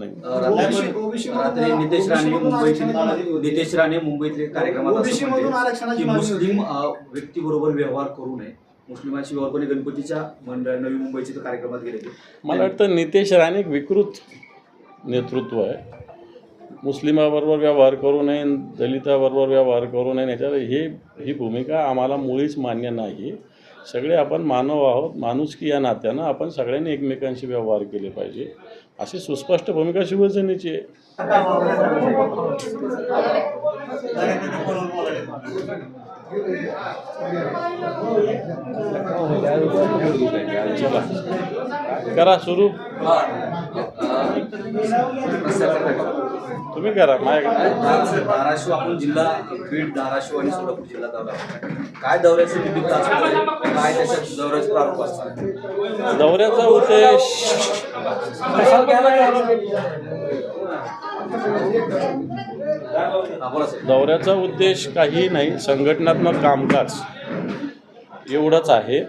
गरज नाही. रात्री नितेश राणे नितेश राणे मुंबईतले कार्यक्रमात असं आरक्षणाची की मागणी मुस्लिम होती. अ, व्यक्तीबरोबर व्यवहार करू नये. मुस्लिमांशी व्यवहार कोणी गणपतीच्या मंडळ नवी मुंबईचे तो कार्यक्रमात गेले मला वाटतं नितेश राणे एक विकृत नेतृत्व आहे. मुस्लिमाबरोबर व्यवहार करू नये दलिताबरोबर व्यवहार करू नये याच्यावर हे ही भूमिका आम्हाला मुळीच मान्य नाही. सगळे आपण मानव आहोत. माणुसकी या नात्यानं आपण सगळ्यांनी एकमेकांशी व्यवहार केले पाहिजे. अशी सुस्पष्ट भूमिका शिवसेनेची आहे. करा सुरू. तुम्ही करा माझ्याकडे धाराशिव आपण जिल्हा बीड धाराशिव आणि सोलापूर जिल्हा दौरा. काय दौऱ्याचं असतं काय त्याच्यात दौऱ्याचं प्रारूप असतं दौऱ्याचा उद्देश. दौऱ्याचा उद्देश काही नाही संघटनात्मक कामकाज एवढंच आहे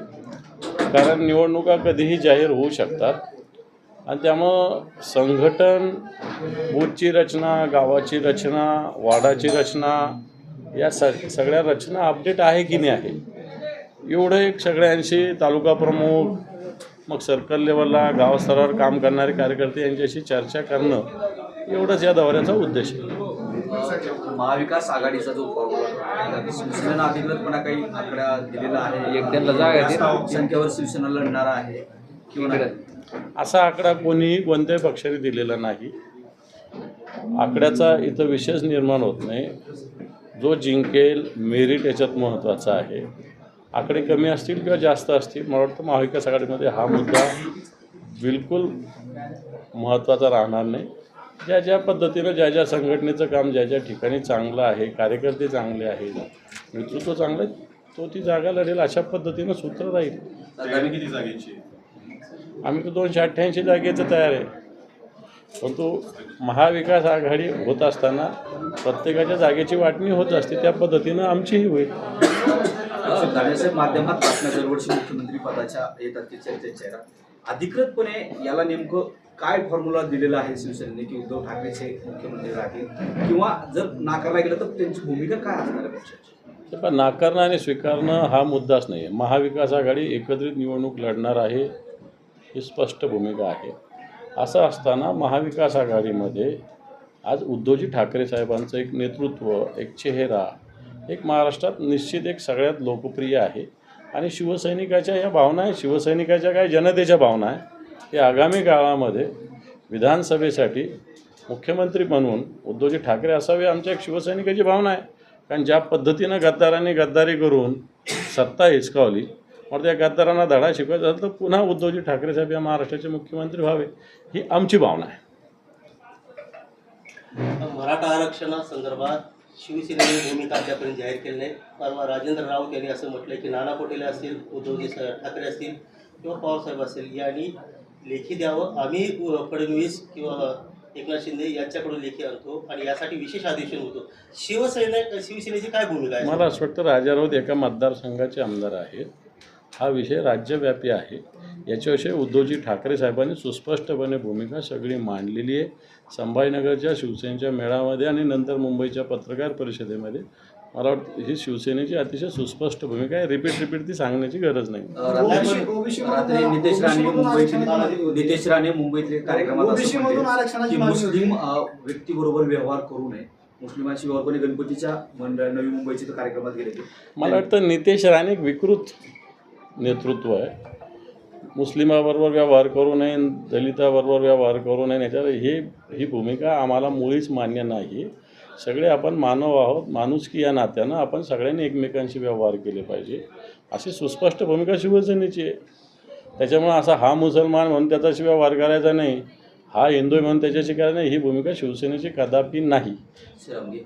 कारण निवडणुका कधीही जाहीर होऊ शकतात आणि त्यामुळं संघटन बूथची रचना गावाची रचना वाडाची रचना या स सगळ्या रचना अपडेट आहे की नाही आहे? एवढं एक सगळ्यांशी तालुका प्रमुख मग सर्कल लेवलला गाव स्तरावर काम करणारे कार्यकर्ते यांच्याशी चर्चा करणं एवढंच या दौऱ्याचा उद्देश आहे. महाविकास आघाडीचा जो फॉर्म्युला शिवसेनेनं अधिकृतपणा काही आकड्या दिलेला आहे. एक त्यांना जागा संख्येवर शिवसेना लढणार आहे. असा आकडा कोणीही कोणत्याही पक्षाने दिलेला नाही. आकड्याचा इथं विशेष निर्माण होत नाही. जो जिंकेल मेरिट याच्यात महत्त्वाचा आहे. आकडे कमी असतील किंवा जास्त असतील मला वाटतं महाविकास आघाडीमध्ये हा मुद्दा बिलकुल महत्त्वाचा राहणार नाही. ज्या ज्या पद्धतीनं ज्या ज्या संघटनेचं काम ज्या ज्या ठिकाणी चांगलं आहे कार्यकर्ते चांगले आहेत नेतृत्व चांगलं आहे तो ती जागा लढेल अशा पद्धतीनं सूत्र राहील. किती जागेची? आम्ही तर दोनशे अठ्ठ्याऐंशी जागेचं तयार आहे. परंतु महाविकास आघाडी होत असताना प्रत्येकाच्या जागेची वाटणी होत असते त्या पद्धतीनं आमचीही होईल. माध्यमात बातम्या दरवर्षी मुख्यमंत्री पदाच्या येतात चेहरा. अधिकृतपणे याला नेमकं काय फॉर्म्युला दिलेला आहे शिवसेनेने की उद्धव ठाकरेचे मुख्यमंत्री राहतील? किंवा जर नाकारला गेलं तर त्यांची भूमिका काय असणार आहे पक्षाची ते नाकारणं आणि स्वीकारणं हा मुद्दाच नाही आहे महाविकास आघाडी एकत्रित निवडणूक लढणार आहे. ही स्पष्ट भूमिका आहे. असं असताना महाविकास आघाडीमध्ये आज उद्धवजी ठाकरे साहेबांचं एक नेतृत्व एक चेहरा एक महाराष्ट्रात निश्चित एक सगळ्यात लोकप्रिय आहे. आणि शिवसैनिकाच्या या भावना आहे शिवसैनिकाच्या काय? जनतेच्या भावना आहे की आगामी काळामध्ये विधानसभेसाठी मुख्यमंत्री म्हणून उद्धवजी ठाकरे असावे आमच्या एक शिवसैनिकाची भावना आहे. कारण ज्या पद्धतीनं गद्दारांनी गद्दारी करून सत्ता हिसकावली मग त्या गद्दारांना धडा शिकवायचा असेल तर पुन्हा उद्धवजी ठाकरे साहेब या महाराष्ट्राचे मुख्यमंत्री व्हावे ही आमची भावना आहे. मराठा आरक्षणासंदर्भात शिवसेनेने भूमिका अद्यापर्यंत जाहीर केली नाही परवा राजेंद्र राऊत यांनी असं म्हटलं की नाना पटोले असतील उद्धवजी ठाकरे असतील किंवा पवारसाहेब असतील यांनी लेखी द्यावं. आम्ही फडणवीस किंवा एकनाथ शिंदे यांच्याकडून लेखी आणतो आणि यासाठी विशेष अधिवेशन होतो. शिवसेने शिवसेनेची काय भूमिका आहे? मला असं वाटतं राजा राऊत एका मतदारसंघाचे आमदार आहेत. हा विषय राज्यव्यापी आहे. याच्याविषयी उद्धवजी ठाकरे साहेबांनी सुस्पष्टपणे भूमिका सगळी मांडलेली आहे. संभाजीनगरच्या शिवसेनेच्या मेळाव्यामध्ये आणि नंतर मुंबईच्या पत्रकार परिषदेमध्ये मला वाटतं ही शिवसेनेची अतिशय सुस्पष्ट भूमिका आहे. रिपीट रिपीट ती सांगण्याची गरज नाही. नितेश राणे नितेश राणे मुंबईतले कार्यक्रमात मुस्लिम व्यक्तीबरोबर व्यवहार करू नये. मुस्लिमांशी गणपतीच्या मंडळ नवी मुंबईचे कार्यक्रमात गेले मला वाटतं नितेश राणे एक विकृत नेतृत्व आहे. मुस्लिमाबरोबर व्यवहार करू नये दलिताबरोबर व्यवहार करू नये याच्यावर हे ही भूमिका आम्हाला मुळीच मान्य नाही. सगळे आपण मानव आहोत माणुसकी या नात्यानं आपण सगळ्यांनी एकमेकांशी व्यवहार केले पाहिजे. अशी सुस्पष्ट भूमिका शिवसेनेची आहे. त्याच्यामुळं असा हा मुसलमान म्हणून त्याच्याशी व्यवहार करायचा नाही हा हिंदू आहे म्हणून त्याच्याशी करायचा नाही ही भूमिका शिवसेनेची कदापि नाही. श्रीरामजी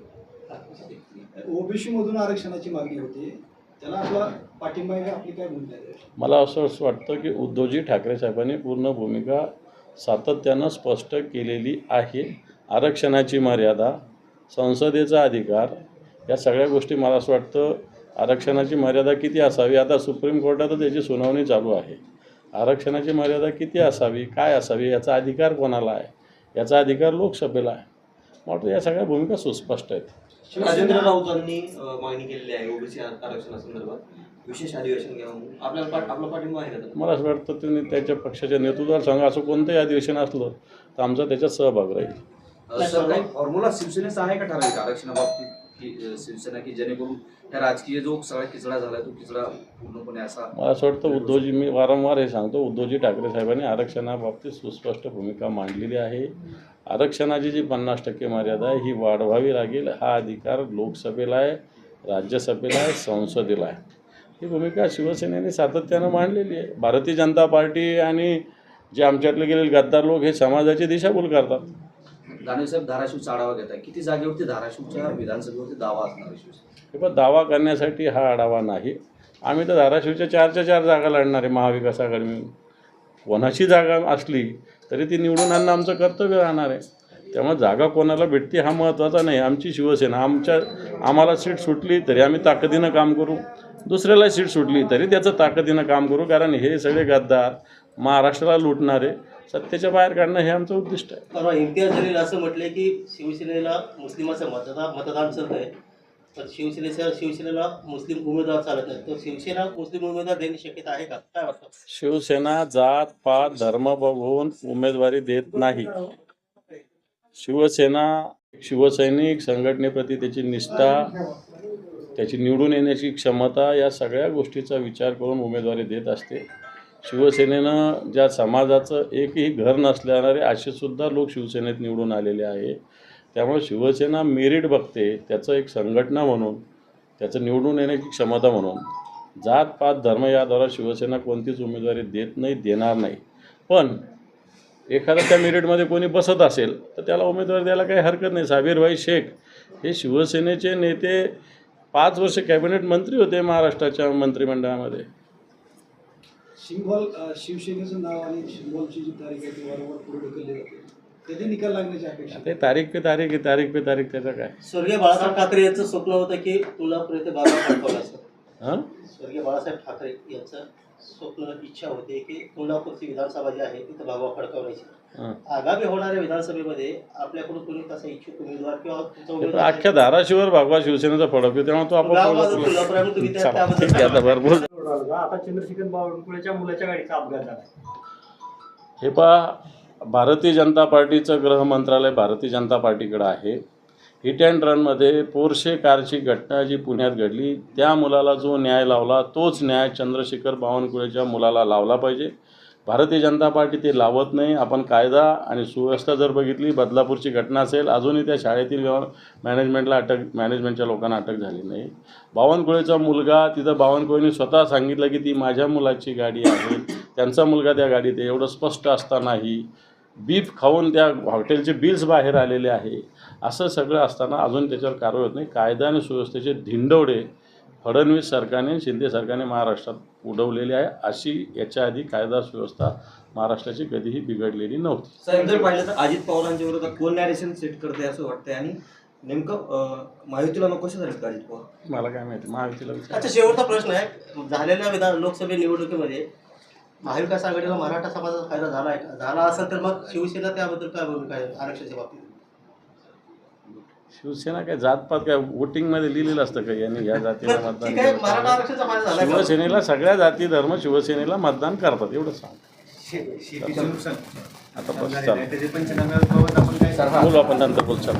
ओबीसी मधून आरक्षणाची मागणी होती. त्याला आपला पाठिंबा आहे आपली काय भूमिका आहे? मला असं असं वाटतं की उद्धवजी ठाकरे साहेबांनी पूर्ण भूमिका सातत्यानं स्पष्ट केलेली आहे. आरक्षणाची मर्यादा संसदेचा अधिकार या सगळ्या गोष्टी मला असं वाटतं आरक्षणाची मर्यादा किती असावी? आता सुप्रीम कोर्टातच त्याची सुनावणी चालू आहे. आरक्षणाची मर्यादा किती असावी? काय असावी? याचा अधिकार कोणाला आहे? याचा अधिकार लोकसभेला आहे. मला वाटतं या सगळ्या भूमिका सुस्पष्ट आहेत. राजेंद्र राऊतांनी मागणी केलेली आहे ओबीसी आरक्षणासंदर्भात. विशेष अधिवेशन घ्यावं आपल्याला पाठ- आपला पाठिंबा आहे का? मला असं वाटतं त्यांनी त्याच्या पक्षाच्या नेतृत्वाला सांगा असं कोणतंही अधिवेशन असलं तर आमचा त्याच्यात सहभाग राहील. फॉर्म्युला शिवसेनेचा आहे का ठराविक आरक्षणाबाबतीत? की शिवसेना की जेणेकरून ह्या राजकीय जो सगळा किचडा झाला तो किचडा पूर्णपणे असा मला असं वाटतं उद्धवजी मी वारंवार हे सांगतो उद्धवजी ठाकरे साहेबांनी आरक्षणाबाबतीत सुस्पष्ट भूमिका मांडलेली आहे. आरक्षणाची जी पन्नास टक्के मर्यादा आहे ही वाढवावी लागेल. हा अधिकार लोकसभेला आहे राज्यसभेला आहे संसदेला आहे. ही भूमिका शिवसेनेने सातत्यानं मांडलेली आहे. भारतीय जनता पार्टी आणि जे आमच्यातले गेलेले गद्दार लोक हे समाजाची दिशाभूल करतात. दानवेसाहेब धाराशिवचा आढावा घेत आहे किती जागेवरती धाराशिवच्या विधानसभेवरती दावा असणार आहे शिवसेना हे पण दावा करण्यासाठी हा आढावा नाही. आम्ही तर धाराशिवच्या चारच्या चार जागा लढणार आहे महाविकास आघाडी. मिळून कोणाची जागा असली तरी ती निवडून आणणं आमचं कर्तव्य राहणार आहे. त्यामुळे जागा कोणाला भेटते हा महत्त्वाचा नाही. आमची शिवसेना आमच्या आम्हाला सीट सुटली तरी आम्ही ताकदीनं काम करू. दुसऱ्याला सीट सुटली तरी त्याचं ताकदीनं काम करू. कारण हे सगळे गद्दार महाराष्ट्राला लुटणारे सत्तेच्या बाहेर काढणं हे आमचं उद्दिष्ट आहे. परवा इम्तियाज जलील असं म्हटलंय की शिवसेनेला मुस्लिमाचं मतदान मतदान चालत आहे तर शिवसेनेच्या शिवसेनेला मुस्लिम उमेदवार चालत नाही तर शिवसेना मुस्लिम उमेदवार देण्याची शक्यता आहे का? काय वाटतं? शिवसेना जात पात धर्म बघून उमेदवारी देत नाही. शिवसेना शिवसैनिक संघटनेप्रती त्याची निष्ठा त्याची निवडून येण्याची क्षमता या सगळ्या गोष्टीचा विचार करून उमेदवारी देत असते. शिवसेनेनं ज्या समाजाचं एकही घर नसणारे असे सुद्धा लोक शिवसेनेत निवडून आलेले आहे. त्यामुळे शिवसेना मेरिट बघते त्याचं एक संघटना म्हणून त्याचं निवडून येण्याची क्षमता म्हणून. जात पात धर्म याद्वारा शिवसेना कोणतीच उमेदवारी देत नाही देणार नाही. पण एखादा त्या मेरिटमध्ये कोणी बसत असेल तर त्याला उमेदवारी द्यायला काही हरकत नाही. साबीरभाई शेख हे शिवसेनेचे नेते पाच वर्ष कॅबिनेट मंत्री होते महाराष्ट्राच्या मंत्रिमंडळामध्ये. अ, शिवसेनेचं नाव आणि शिंगोलची जी तारीख आहे ती वारंवार पुढे ढकलली जाते. कधी निकाल लागण्याची अपेक्षा ते तारीख पे तारीख आहे तारीख पे तारीख त्याचं काय? स्वर्गीय बाळासाहेब ठाकरे यांचं स्वप्न होतं की तुळजापूर येथे बाबा फडकवण्याचं हां स्वर्गीय बाळासाहेब ठाकरे यांचं स्वप्न इच्छा होते की तुळजापूरची विधानसभा जी आहे तिथं भगवा फडकवण्याची हां. आगामी होणाऱ्या विधानसभेमध्ये आपल्याकडून कोणी तसा इच्छुक उमेदवार किंवा अख्ख्या धाराशिवर भागवा शिवसेनेचा फडक त्यामुळे तो आपण आता चंद्रशेखर बावनकुळेच्या मुलाच्या गाडीचा अपघात झाला. हे पहा भारतीय जनता पार्टीचं गृह मंत्रालय भारतीय जनता पार्टीकडं आहे. हिट अँड रनमध्ये पोरशे कारची घटना जी पुण्यात घडली त्या मुलाला जो न्याय लावला तोच न्याय चंद्रशेखर बावनकुळेच्या मुलाला लावला पाहिजे. भारतीय जनता पार्टी ते लावत नाही. आपण कायदा आणि सुव्यवस्था जर बघितली बदलापूरची घटना असेल अजूनही त्या शाळेतील व्यवहार मॅनेजमेंटला अटक मॅनेजमेंटच्या लोकांना अटक झाली नाही. बावनकुळेचा मुलगा तिथं बावनकुळेने स्वतः सांगितलं की ती माझ्या मुलाची गाडी आहे. त्यांचा मुलगा त्या गाडीत आहे. एवढं स्पष्ट असतानाही बीफ खाऊन त्या हॉटेलचे बिल्स बाहेर आलेले आहे. असं सगळं असताना अजून त्याच्यावर कारवाई होत नाही. कायदा आणि सुव्यवस्थेचे धिंडवडे फडणवीस सरकारने शिंदे सरकारने महाराष्ट्रात उडवलेली आहे. अशी याच्या आधी कायदा सुव्यवस्था महाराष्ट्राची कधीही बिघडलेली नव्हती. साहेब जर पाहिलं तर अजित पवारांच्या विरोधात कोण नॅरेशन सेट करते असं वाटतंय? आणि नेमकं महायुतीला नकोशा झालेत का अजित पवार? मला काय माहिती. महायुतीला अच्छा शेवटचा प्रश्न आहे. झालेल्या विधान लोकसभा निवडणुकीमध्ये महाविकास आघाडीला मराठा समाजाचा फायदा झाला आहे का? झाला असेल तर मग शिवसेना त्याबद्दल काय भूमिका आहे आरक्षणाच्या बाबतीत? शिवसेना काय जातपात काय? वोटिंगमध्ये लिहिलेलं असतं का यांनी? या जातीला मतदान केलं शिवसेनेला सगळ्या जाती धर्म शिवसेनेला मतदान करतात एवढं सांग. आता बस चालू बोलू आपण नंतर बोल चला.